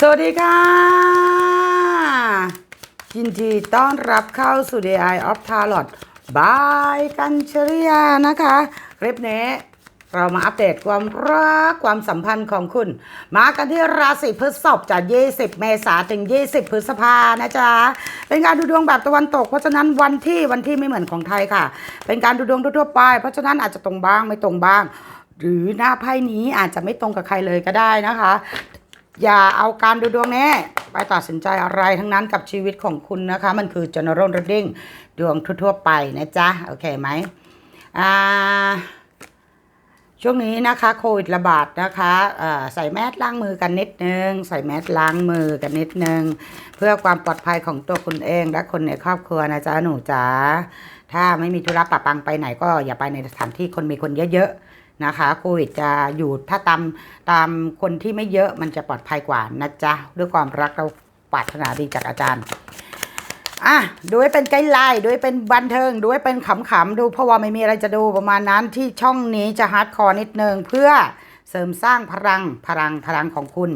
สวัสดีค่ะ ยินดีต้อนรับเข้าสู่ The Eye of Tarot บายกัญชริยนะคะคลิปนี้เรามาอัปเดตความรักความสัมพันธ์ของคุณ มากันที่ราศีพฤษภจาก 20 เมษาถึง 20 พฤษภานะจ๊ะ เป็นการดูดวงแบบตะวันตก เพราะฉะนั้นวันที่วันที่ไม่เหมือนของไทยค่ะ เป็นการดูดวงทั่วไป เพราะฉะนั้นอาจจะตรงบ้างไม่ตรงบ้างหรือหน้าไพ่นี้อาจจะไม่ตรงกับใครเลยก็ได้นะคะ อย่าเอาการดูดวงนี้ไปตัดสินใจอะไรทั้งนั้นกับชีวิตของคุณนะคะ มันคือ general reading ดวงทั่วๆไปนะจ๊ะ โอเคไหมอ่าช่วงนี้นะคะโควิดระบาดนะคะใส่แมสล้างมือกันนิดนึง ใส่แมสล้างมือกันนิดนึง เพื่อความปลอดภัยของตัวคุณเองและคนในครอบครัวนะจ๊ะหนูจ๋าถ้าไม่มีธุระปะปังไปไหนก็อย่าไปในสถานที่คนมีคนเยอะๆ นะคะโควิดจะอยู่ถ้าตามตามคนที่ไม่เยอะมันจะปลอดภัยกว่านะจ๊ะ ด้วยความรักเราปรารถนาดีจากอาจารย์อะดูให้เป็นไกด์ไลน์ดูให้เป็นบันเทิงดูให้เป็นขำๆดูเพราะว่าไม่มีอะไรจะดูประมาณนั้นที่ช่องนี้จะฮาร์ดคอร์นิดนึงเพื่อเสริมสร้างพลังพลังพลังของคุณ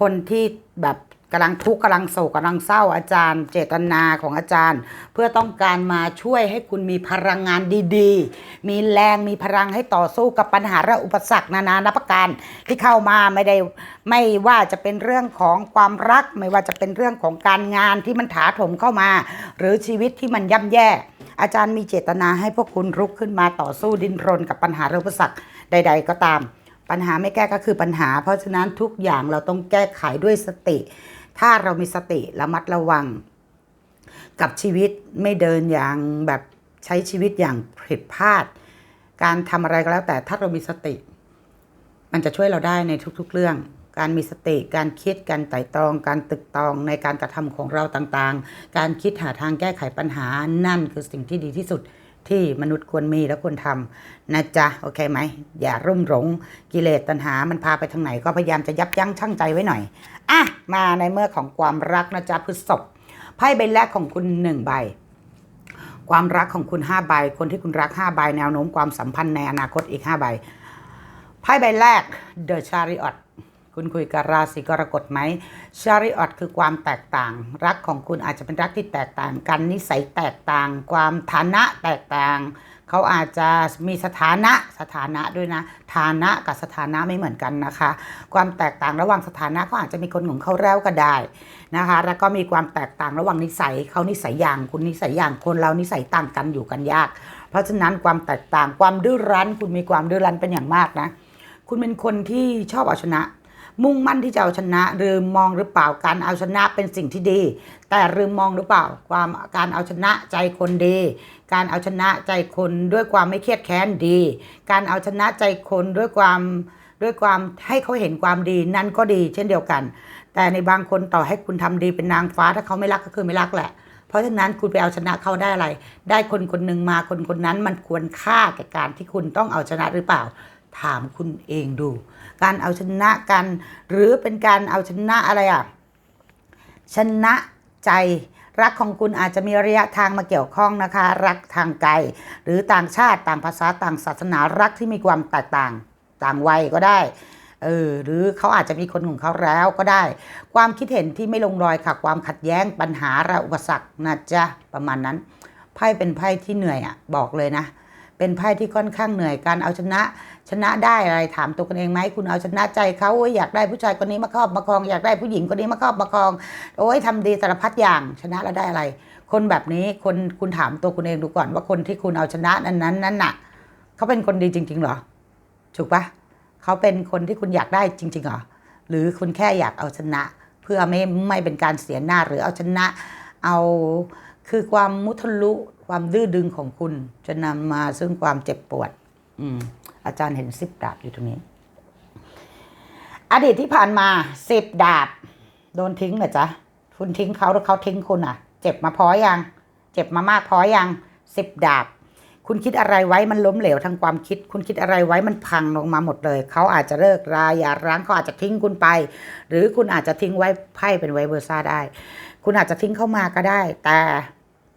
คนที่แบบ กำลังทุกข์กำลังโศกกำลังเศร้าอาจารย์ เจตนาของอาจารย์ เพื่อต้องการมาช่วยให้คุณมีพลังงานดีๆ มีแรงมีพลังให้ต่อสู้กับปัญหาและอุปสรรคนานานับประการที่เข้ามาไม่ได้ไม่ว่าจะเป็นเรื่องของความรัก ไม่ว่าจะเป็นเรื่องของการงานที่มันถาโถมเข้ามา หรือชีวิตที่มันย่ำแย่ อาจารย์มีเจตนาให้พวกคุณรุกขึ้นมาต่อสู้ดิ้นรนกับปัญหาและอุปสรรคใด ๆ ก็ตาม ปัญหาไม่แก้ก็คือปัญหา เพราะฉะนั้นทุกอย่างเราต้องแก้ไขด้วยสติ ถ้าเรามีสติระมัดระวัง กับชีวิตไม่เดินอย่างแบบใช้ชีวิตอย่างผิดพลาด การทำอะไรก็แล้วแต่ถ้าเรามีสติ มันจะช่วยเราได้ในทุกๆเรื่อง การมีสติ การคิด การไต่ตรอง การตึกตรองในการกระทำของเราต่างๆ การคิดหาทางแก้ไขปัญหานั่นคือสิ่งที่ดีที่สุด ที่มนุษย์ควรมีและควรทำนะจ๊ะโอเคไหม อย่ารุ่มหลงกิเลสตัณหามันพาไปทางไหน ก็พยายามจะยับยั้งชั่งใจไว้หน่อยอะมาในเมื่อของความรักนะจ๊ะพฤษภไพ่ใบแรกของคุณหนึ่งใบความรักของคุณห้าใบ คนที่คุณรักห้าใบ แนวโน้มความสัมพันธ์ในอนาคตอีกห้าใบ ไพ่ใบแรก The Chariot คุณคุยกับราศีกรกฎไหม Chariot คือความแตกต่าง รักของคุณอาจจะเป็นรักที่แตกต่างกัน นิสัยแตกต่าง ความฐานะแตกต่าง เขาอาจจะมีสถานะสถานะด้วยนะ ฐานะกับสถานะไม่เหมือนกันนะคะ ความแตกต่างระหว่างสถานะเขาอาจจะมีคนของเขาแล้วก็ได้นะคะ แล้วก็มีความแตกต่างระหว่างนิสัยเขานิสัยอย่างคุณนิสัยอย่างคนเรานิสัยต่างกันอยู่กันยาก เพราะฉะนั้นความแตกต่างความดื้อรั้น คุณมีความดื้อรั้นเป็นอย่างมากนะ คุณเป็นคนที่ชอบเอาชนะ มุ่งมั่นที่จะเอาชนะลืมมองหรือเปล่าการเอาชนะเป็นสิ่งที่ดี แต่ลืมมองหรือเปล่า ความการเอาชนะใจคนดี การเอาชนะใจคนด้วยความไม่เครียดแค้นดี การเอาชนะใจคนด้วยความด้วยความให้เขาเห็นความดีนั่นก็ดี เช่นเดียวกัน แต่ในบางคนต่อให้คุณทำดีเป็นนางฟ้าถ้าเขาไม่รักก็คือไม่รักแหละ เพราะฉะนั้นคุณไปเอาชนะเขาได้อะไร ได้คนคนหนึ่งมาคนคนนั้นมันควรค่าแก่การที่คุณต้องเอาชนะหรือเปล่า ถามคุณเองดู การเอาชนะกัน หรือเป็นการเอาชนะอะไรอะชนะใจรักของคุณอาจจะมีระยะทางมาเกี่ยวข้องนะคะ รักทางไกล หรือต่างชาติต่างภาษาต่างศาสนารักที่มีความแตกต่างต่างวัยก็ได้เออหรือเขาอาจจะมีคนของเขาแล้วก็ได้ ความคิดเห็นที่ไม่ลงรอยค่ะ ความขัดแย้งปัญหาและอุปสรรคนะจ๊ะประมาณนั้นไพ่เป็นไพ่ที่เหนื่อยอะบอกเลยนะ เป็นไพ่ที่ค่อนข้างเหนื่อยการเอาชนะ ชนะได้อะไรถามตัวคุณเองไหมคุณเอาชนะใจเขาโอ้ยอยากได้ผู้ชายคนนี้มาครอบมาครองอยากได้ผู้หญิงคนนี้มาครอบมาครอง โอ้ยทำดีสารพัดอย่างชนะแล้วได้อะไร คนแบบนี้คนคุณถามตัวคุณเองดูก่อนว่าคนที่คุณเอาชนะนั้นนั้นนั้นน่ะเขาเป็นคนดีจริง ๆ เหรอถูกปะเขาเป็นคนที่คุณอยากได้จริง ๆ เหรอหรือคุณแค่อยากเอาชนะ เพื่อไม่ไม่เป็นการเสียหน้าหรือเอาชนะเอา คือความมุทะลุความดื้อดึงของคุณ จะนำมาซึ่งความเจ็บปวด อืม อาจารย์เห็นสิบดาบอยู่ตรงนี้ อดีตที่ผ่านมาสิบดาบ โดนทิ้งเหรอจ๊ะคุณทิ้งเขาหรือเขาทิ้งคุณอะ เจ็บมาพอยัง เจ็บมามากพอยังสิบดาบ คุณคิดอะไรไว้มันล้มเหลวทางความคิด คุณคิดอะไรไว้มันพังลงมาหมดเลย เขาอาจจะเลิกราอย่าร้างเขาอาจจะทิ้งคุณไป หรือคุณอาจจะทิ้งไว้ไพ่เป็นไวเวอร์ซ่าได้ คุณอาจจะทิ้งเข้ามาก็ได้ แต่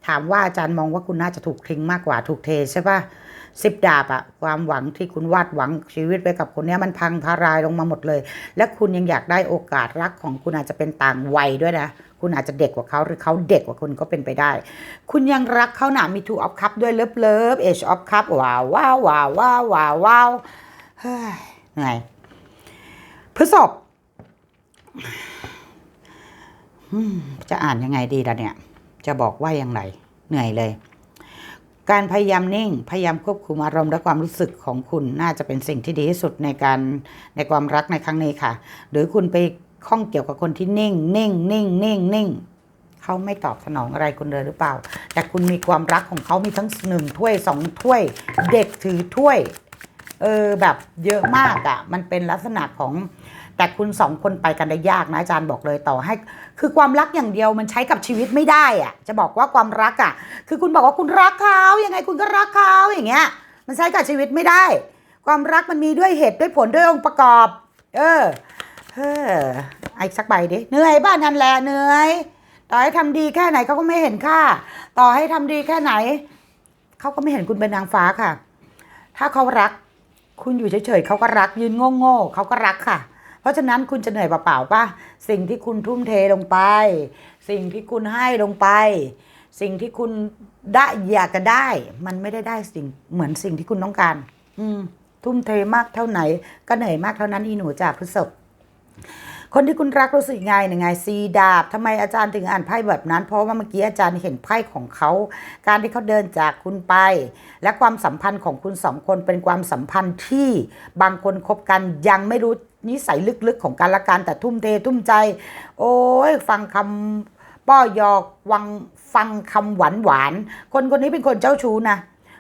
ถามว่าอาจารย์มองว่าคุณน่าจะถูกทิ้งมากกว่าถูกเทใช่ปะสิบดาบอะความหวังที่คุณวาดหวังชีวิตไปกับคนนี้มันพังทลายลงมาหมดเลย และคุณยังอยากได้โอกาสรักของคุณอาจจะเป็นต่างวัยด้วยนะ คุณอาจจะเด็กกว่าเขาหรือเขาเด็กกว่าคุณก็เป็นไปได้ คุณยังรักเขาหนามีทูออฟคัพด้วยเลิฟเลิฟเอชออฟคัพว้าวว้าวว้าวว้าวว้าวว้าวเฮ้ยเหนื่อยพฤษภอืมจะอ่านยังไงดีล่ะเนี่ย จะบอกว่าอย่างไรเหนื่อยเลย การพยายามนิ่งพยายามควบคุมอารมณ์และความรู้สึกของคุณน่าจะเป็นสิ่งที่ดีที่สุดในการในความรักในครั้งนี้ค่ะ หรือคุณไปข้องเกี่ยวกับคนที่นิ่ง นิ่ง นิ่ง นิ่ง นิ่งเขาไม่ตอบสนองอะไรคุณเลยหรือเปล่า แต่คุณมีความรักของเขามีทั้งหนึ่งถ้วยสองถ้วย เด็กถือถ้วย เออแบบเยอะมากอะ่ะ มันเป็นลักษณะของ แต่คุณสองคนไปกันได้ยากนะอาจารย์บอกเลยต่อให้ คือความรักอย่างเดียวมันใช้กับชีวิตไม่ได้อะจะบอกว่าความรักอะ่ะคือคุณบอกว่าคุณรักเขายังไงคุณก็รักเขาอย่างเงี้ย มันใช้กับชีวิตไม่ได้ ความรักมันมีด้วยเหตุด้วยผลด้วยองค์ประกอบ เออเฮ้อไอ้สักใบดิเหนื่อยบ้านทันแหละเหนื่อยต่อให้ทำดีแค่ไหนเขาก็ไม่เห็นค่า ต่อให้ทำดีแค่ไหนเขาก็ไม่เห็นคุณเป็นนางฟ้าค่ะ ถ้าเขารัก คุณอยู่เฉยๆเขาก็รักยืนโง่ๆเขาก็รักค่ะ เพราะฉะนั้นคุณจะเหนื่อยเปล่าๆป่ะสิ่งที่คุณทุ่มเทลงไป สิ่งที่คุณให้ลงไป สิ่งที่คุณได้อยากจะได้ มันไม่ได้ได้สิ่งเหมือนสิ่งที่คุณต้องการ อืมทุ่มเทมากเท่าไหน ก็เหนื่อยมากเท่านั้นอีหนูจากพฤษภ คนที่คุณรักรู้สึกยังไงยังไงซีดาบทำไมอาจารย์ถึงอ่านไพ่แบบนั้น เพราะว่าเมื่อกี้อาจารย์เห็นไพ่ของเขา การที่เขาเดินจากคุณไป และความสัมพันธ์ของคุณสองคนเป็นความสัมพันธ์ที่บางคนคบกันยังไม่รู้นิสัยลึกๆของกันและกันแต่ทุ่มเททุ่มใจ โอ้ยฟังคำป้อยอกวังฟังคำหวานหวานคนคนนี้เป็นคนเจ้าชู้นะ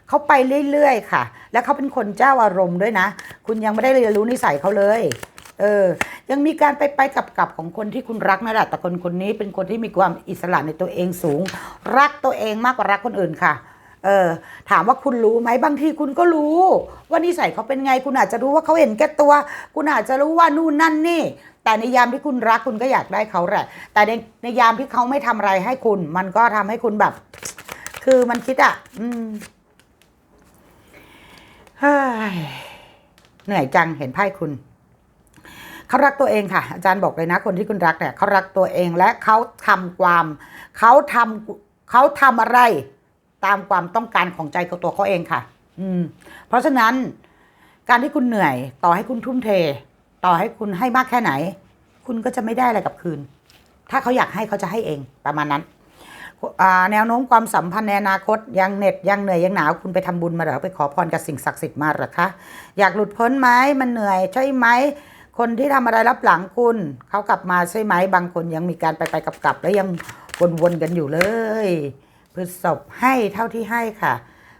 เขาไปเรื่อยๆค่ะ แล้วเขาเป็นคนเจ้าอารมณ์ด้วยนะ คุณยังไม่ได้เรียนรู้นิสัยเขาเลย เออ ยังมีการไปไปกับกับของคนที่คุณรักนั่นแหละแต่คนคนนี้เป็นคนที่มีความอิสระในตัวเองสูง รักตัวเองมากกว่ารักคนอื่นค่ะ เออ ถามว่าคุณรู้ไหมบางทีคุณก็รู้ ว่านิสัยเขาเป็นไง คุณอาจจะรู้ว่าเขาเห็นแก่ตัว คุณอาจจะรู้ว่านู่นนั่นนี่ แต่ในยามที่คุณรักคุณก็อยากได้เขาแหละ แต่ในในยามที่เขาไม่ทำอะไรให้คุณ มันก็ทำให้คุณแบบ คือมันคิดอะ อืมเฮ้ยเหนื่อยจังเห็นไพ่คุณ เขารักตัวเองค่ะอาจารย์บอกเลยนะคนที่คุณรักเนี่ยเขารักตัวเองและเขาทำความเขาทำเขาทำอะไรตามความต้องการของใจของตัวเขาเองค่ะ อืม เพราะฉะนั้นการที่คุณเหนื่อย ต่อให้คุณทุ่มเท ต่อให้คุณให้มากแค่ไหน คุณก็จะไม่ได้อะไรกลับคืน ถ้าเขาอยากให้เขาจะให้เองประมาณนั้นแนวโน้มความสัมพันธ์ในอนาคตยังเหน็ดยังเหนื่อยยังหนาวคุณไปทำบุญมาหรือไปขอพรกับสิ่งศักดิ์สิทธิ์มาหรือคะอยากหลุดพ้นไหมมันเหนื่อยใช่ไหม คนที่ทำอะไรรับหลังคุณเขากลับมาใช่ไหมบางคนยังมีการไปไปกลับกลับแล้วยังวนๆกันอยู่เลยพฤษภให้เท่าที่ให้ค่ะ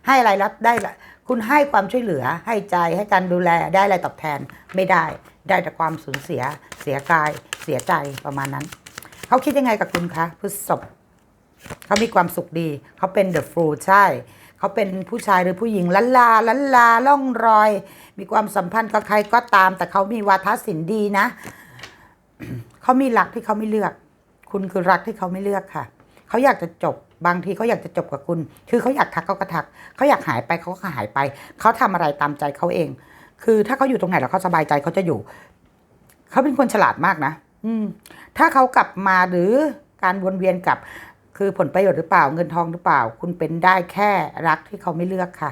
ให้อะไรรับได้ละคุณให้ความช่วยเหลือให้ใจให้การดูแลได้อะไรตอบแทนไม่ได้ ได้แต่ความสูญเสีย เสียกาย เสียใจประมาณนั้นเขาคิดยังไงกับคุณคะพฤษภเขามีความสุขดีเขาเป็นเดอะฟ u ใช่ เขาเป็นผู้ชายหรือผู้หญิงลันลาลันลาล่องรอย มีความสัมพันธ์กับใครก็ตาม แต่เขามีวาทศิลป์ดีนะ เขามีรักที่เขาไม่เลือก คุณคือรักที่เขาไม่เลือกค่ะ เขาอยากจะจบบางทีเขาอยากจะจบกับคุณ คือเขาอยากทักเขาก็ทัก เขาอยากหายไปเขาก็หายไป เขาทำอะไรตามใจเขาเอง คือถ้าเขาอยู่ตรงไหนแล้วเขาสบายใจเขาจะอยู่ เขาเป็นคนฉลาดมากนะ อืม ถ้าเขากลับมาหรือการวนเวียนกลับ คือผลประโยชน์หรือเปล่าเงินทองหรือเปล่า คุณเป็นได้แค่รักที่เขาไม่เลือกค่ะ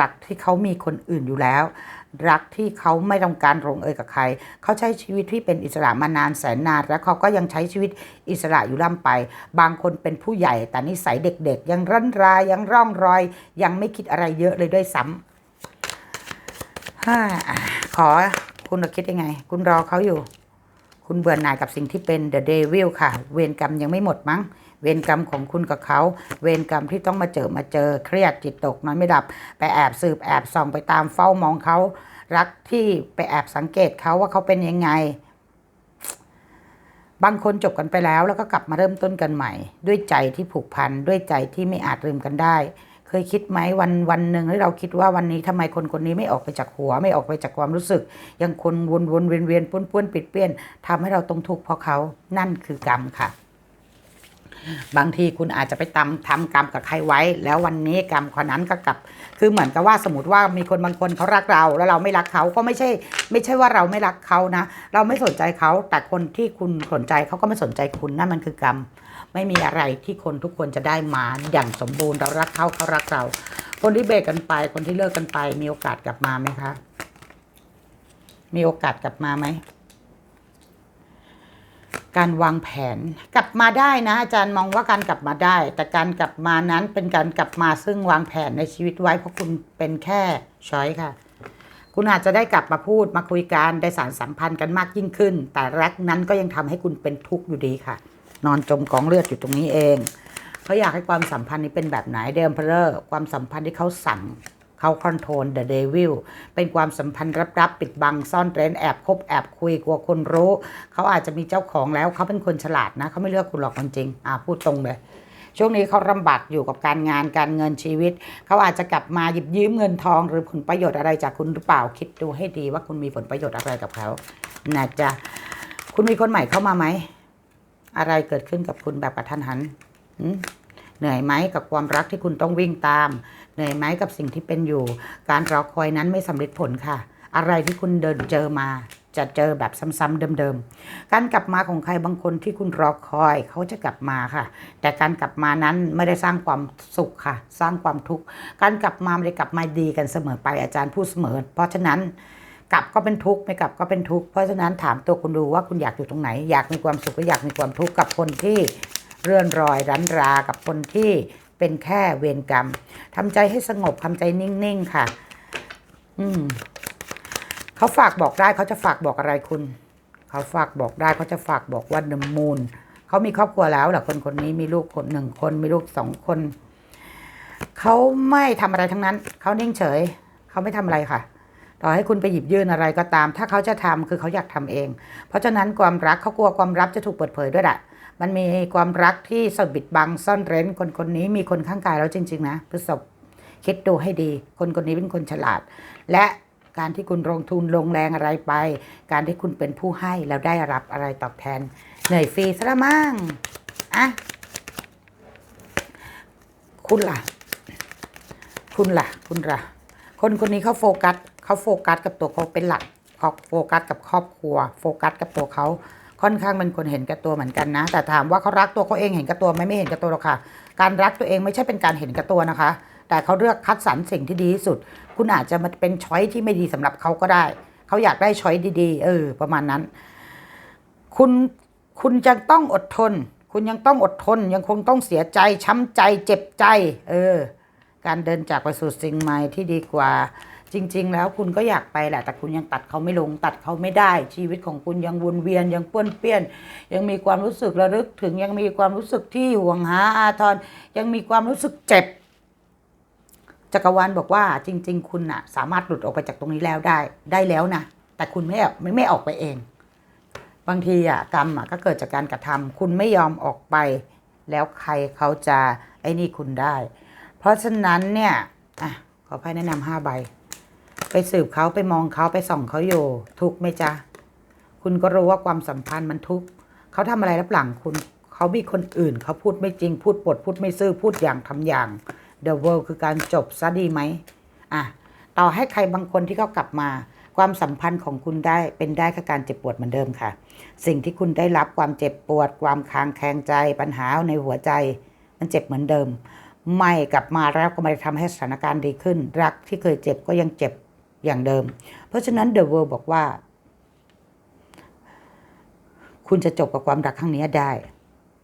รักที่เขามีคนอื่นอยู่แล้ว รักที่เขาไม่ต้องการลงเอยกับใคร เขาใช้ชีวิตที่เป็นอิสระมานานแสนนานแล้วเขาก็ยังใช้ชีวิตอิสระอยู่ล่ำไป บางคนเป็นผู้ใหญ่แต่นิสัยเด็กๆ ยังรั้นรายยังร่องรอย ยังไม่คิดอะไรเยอะเลยด้วยซ้ำขอคุณคิดยังไง คุณรอเขาอยู่ คุณเบื่อหน่ายกับสิ่งที่เป็น the devil ค่ะ เวรกรรมยังไม่หมดมั้ง เวรกรรมของคุณกับเขา เวรกรรมที่ต้องมาเจอมาเจอ เครียดจิตตกนอนไม่หลับ ไปแอบสืบแอบส่องไปตามเฝ้ามองเขา รักที่ไปแอบสังเกตเขาว่าเขาเป็นยังไง บางคนจบกันไปแล้วแล้วก็กลับมาเริ่มต้นกันใหม่ ด้วยใจที่ผูกพันด้วยใจที่ไม่อาจลืมกันได้ เคยคิดไหมวันวันหนึ่งที่เราคิดว่าวันนี้ทำไมคนคนนี้ไม่ออกไปจากหัว ไม่ออกไปจากความรู้สึก ยังคนวนวนเวียนเวียนป้วนป้วนปิดเปี้ยนทำให้เราต้องทุกข์เพราะเขานั่นคือกรรมค่ะ บางทีคุณอาจจะไปทำทำกรรมกับใครไว้ แล้ววันนี้กรรมคนนั้นก็กลับ คือเหมือนกับว่าสมมติว่ามีคนบางคนเขารักเราแล้วเราไม่รักเขาก็ไม่ใช่ ไม่ใช่ว่าเราไม่รักเขานะ เราไม่สนใจเขาแต่คนที่คุณสนใจเขาก็ไม่สนใจคุณนั่นมันคือกรรม ไม่มีอะไรที่คนทุกคนจะได้มาอย่างสมบูรณ์เรารักเขาเขารักเรา คนที่เบรกกันไป คนที่เลิกกันไป มีโอกาสกลับมาไหมคะ มีโอกาสกลับมาไหมการวางแผนกลับมาได้นะ อาจารย์มองว่าการกลับมาได้ แต่การกลับมานั้นเป็นการกลับมาซึ่งวางแผนในชีวิตไว้เพราะคุณเป็นแค่ช้อยค่ะ คุณอาจจะได้กลับมาพูดมาคุยกันได้สารสัมพันธ์กันมากยิ่งขึ้น แต่รักนั้นก็ยังทำให้คุณเป็นทุกข์อยู่ดีค่ะ นอนจมกองเลือดอยู่ตรงนี้เองเขาอยากให้ความสัมพันธ์นี้เป็นแบบไหนเดมเพลอร์ความสัมพันธ์ที่เขาสั่งเขาคอนโทรลเดอะเดวิลเป็นความสัมพันธ์รับๆปิดบังซ่อนเร้นแอบคบแอบคุยกลัวคนรู้ เขาอาจจะมีเจ้าของแล้วเขาเป็นคนฉลาดนะเขาไม่เลือกคุณหรอกจริงๆอ่าพูดตรงเลย ช่วงนี้เขาลำบากอยู่กับการงานการเงินชีวิต เขาอาจจะกลับมาหยิบยืมเงินทองหรือผลประโยชน์อะไรจากคุณหรือเปล่าคิดดูให้ดีว่าคุณมีผลประโยชน์อะไรกับเขานะจ๊ะคุณมีคนใหม่เข้ามาไหม อะไรเกิดขึ้นกับคุณแบบกระทันหันเหนื่อยไหมกับความรักที่คุณต้องวิ่งตาม เหนื่อยไหมกับสิ่งที่เป็นอยู่ การรอคอยนั้นไม่สำเร็จผลค่ะ อะไรที่คุณเดินเจอมา จะเจอแบบซ้ำๆเดิมๆ การกลับมาของใครบางคนที่คุณรอคอยเขาจะกลับมาค่ะ แต่การกลับมานั้นไม่ได้สร้างความสุขค่ะ สร้างความทุกข์ การกลับมาไม่ได้กลับมาดีกันเสมอไปอาจารย์พูดเสมอ เพราะฉะนั้น กลับก็เป็นทุกข์ไม่กลับก็เป็นทุกข์เพราะฉะนั้นถามตัวคุณดูว่าคุณอยากอยู่ตรงไหน อยากมีความสุขหรืออยากมีความทุกข์กับคนที่เรื่อนรอยรั้นรากับคนที่เป็นแค่เวรกรรมทำใจให้สงบทำใจนิ่งๆค่ะ อืมเขาฝากบอกได้เขาจะฝากบอกอะไรคุณ เขาฝากบอกได้เขาจะฝากบอกว่าเดมูนเขามีครอบครัวแล้วแหละคนคนนี้มีลูกคนหนึ่งคนมีลูกสองคนเขาไม่ทำอะไรทั้งนั้นเขานิ่งเฉยเขาไม่ทำอะไรค่ะ ต่อให้คุณไปหยิบยื่นอะไรก็ตาม ถ้าเขาจะทำคือเขาอยากทำเอง เพราะฉะนั้นความรักเขากลัวความลับจะถูกเปิดเผยด้วยแหละมันมีความรักที่สบิดบังซ่อนเร้นคนคนนี้มีคนข้างกายแล้วจริง ๆ นะพฤษภคิดดูให้ดี คนคนนี้เป็นคนฉลาด และการที่คุณลงทุนลงแรงอะไรไป การที่คุณเป็นผู้ให้แล้วได้รับอะไรตอบแทน เหนื่อยฟรีซะละมั่งอะคุณล่ะ คุณล่ะ คุณล่ะ คนคนนี้เขาโฟกัส เขาโฟกัสกับตัวเขาเป็นหลักเขาโฟกัสกับครอบครัว โฟกัสกับตัวเขาค่อนข้างเป็นคนเห็นแก่ตัวเหมือนกันนะ แต่ถามว่าเขารักตัวเขาเองเห็นแก่ตัวไหมไม่เห็นแก่ตัวหรอกค่ะ การรักตัวเองไม่ใช่เป็นการเห็นแก่ตัวนะคะ แต่เขาเลือกคัดสรรสิ่งที่ดีที่สุด คุณอาจจะมาเป็นช้อยที่ไม่ดีสำหรับเขาก็ได้ เขาอยากได้ช้อยดี ๆ เออ ประมาณนั้น คุณคุณยังต้องอดทน คุณยังต้องอดทน ยังคงต้องเสียใจช้ำใจเจ็บใจ เออ การเดินจากไปสู่สิ่งใหม่ที่ดีกว่า จริง ๆ แล้วคุณก็อยากไปแหละ แต่คุณยังตัดเขาไม่ลง ตัดเขาไม่ได้ ชีวิตของคุณยังวนเวียนยังป้วนเปี้ยน ยังมีความรู้สึกระลึกถึง ยังมีความรู้สึกที่ห่วงหาอาทรยังมีความรู้สึกเจ็บ จักรวาลบอกว่าจริง ๆ คุณน่ะสามารถหลุดออกไปจากตรงนี้แล้วได้ ได้แล้วนะ แต่คุณไม่ไม่ไม่ออกไปเอง บางทีอะกรรมอะก็เกิดจากการกระทำคุณไม่ยอมออกไป แล้วใครเขาจะไอ้นี่คุณได้ เพราะฉะนั้นเนี่ยอะขอไพ่แนะนำห้าใบ ไปสืบเขาไปมองเขาไปส่องเขาอยู่ ทุกไหมจ๊ะ คุณก็รู้ว่าความสัมพันธ์มันทุกข์เขาทำอะไรรับหลังคุณเขามีคนอื่นเขาพูดไม่จริง พูดปดพูดไม่ซื่อพูดอย่างทำอย่าง The World คือการจบซะดีไหมอะต่อให้ใครบางคนที่เขากลับมา ความสัมพันธ์ของคุณได้เป็นได้แค่การเจ็บปวดเหมือนเดิมค่ะ สิ่งที่คุณได้รับความเจ็บปวด ความคางแคลงใจ ปัญหาในหัวใจ มันเจ็บเหมือนเดิม ไม่กลับมาแล้วก็ไม่ได้ทำให้สถานการณ์ดีขึ้น รักที่เคยเจ็บก็ยังเจ็บ อย่างเดิม เพราะฉะนั้น The World บอกว่า คุณจะจบกับความรักครั้งนี้ได้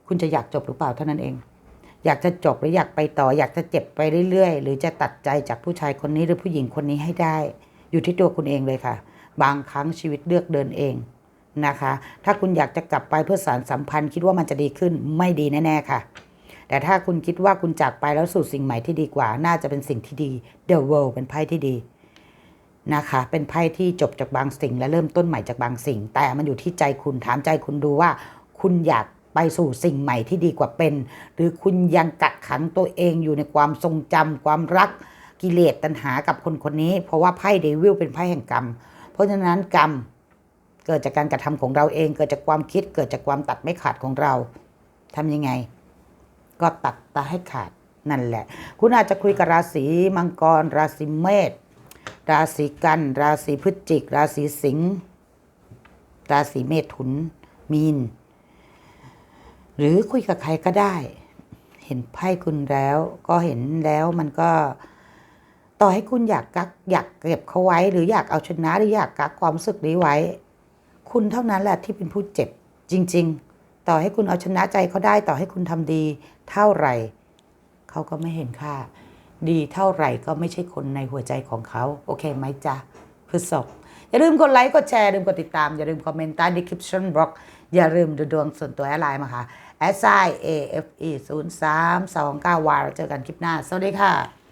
คุณจะอยากจบหรือเปล่าเท่านั้นเอง อยากจะจบหรืออยากไปต่อ อยากจะเจ็บไปเรื่อยๆ หรือจะตัดใจจากผู้ชายคนนี้หรือผู้หญิงคนนี้ให้ได้ อยู่ที่ตัวคุณเองเลยค่ะ บางครั้งชีวิตเลือกเดินเองนะคะ ถ้าคุณอยากจะกลับไปเพื่อสารสัมพันธ์ คิดว่ามันจะดีขึ้นไม่ดีแน่ๆค่ะ แต่ถ้าคุณคิดว่าคุณจากไปแล้วสู่สิ่งใหม่ที่ดีกว่า น่าจะเป็นสิ่งที่ดี The World เป็นไพ่ที่ดี นะคะ เป็นไพ่ที่จบจากบางสิ่ง และเริ่มต้นใหม่จากบางสิ่ง แต่มันอยู่ที่ใจคุณถามใจคุณดูว่า คุณอยากไปสู่สิ่งใหม่ที่ดีกว่าเป็น หรือคุณยังกักขังตัวเองอยู่ในความทรงจำความรักกิเลสตัณหากับคนคนนี้ เพราะว่าไพ่เดวิลเป็นไพ่แห่งกรรม เพราะฉะนั้นกรรมเกิดจากการกระทำของเราเอง เกิดจากความคิดเกิดจากความตัดไม่ขาดของเราทำยังไง ก็ตัดตาให้ขาดนั่นแหละ คุณอาจจะคุยกับราศีมังกร ราศีเมษ ราศีกัน ราศีพฤศจิก ราศีสิงห์ราศีเมถุน มีน หรือคุยกับใครก็ได้ เห็นไพ่คุณแล้ว ก็เห็นแล้วมันก็ ต่อให้คุณอยากกักอยากเก็บเขาไว้ หรืออยากเอาชนะหรืออยากกักความรู้สึกนี้ไว้ คุณเท่านั้นแหละที่เป็นผู้เจ็บ จริง ๆ ต่อให้คุณเอาชนะใจเขาได้ ต่อให้คุณทำดี เท่าไหร่เขาก็ไม่เห็นค่า ดีเท่าไหร่ก็ไม่ใช่คนในหัวใจของเขา โอเคไหมจ๊ะพฤษภอย่าลืมกดไลค์กดแชร์อย่าลืมกดติดตาม อย่าลืมคอมเมนต์ใต้ description box อย่าลืมดูดวงส่วนตัวแอดไลน์มาค่ะ s i a f e 0 3 2 9 y เราเจอกันคลิปหน้า สวัสดีค่ะ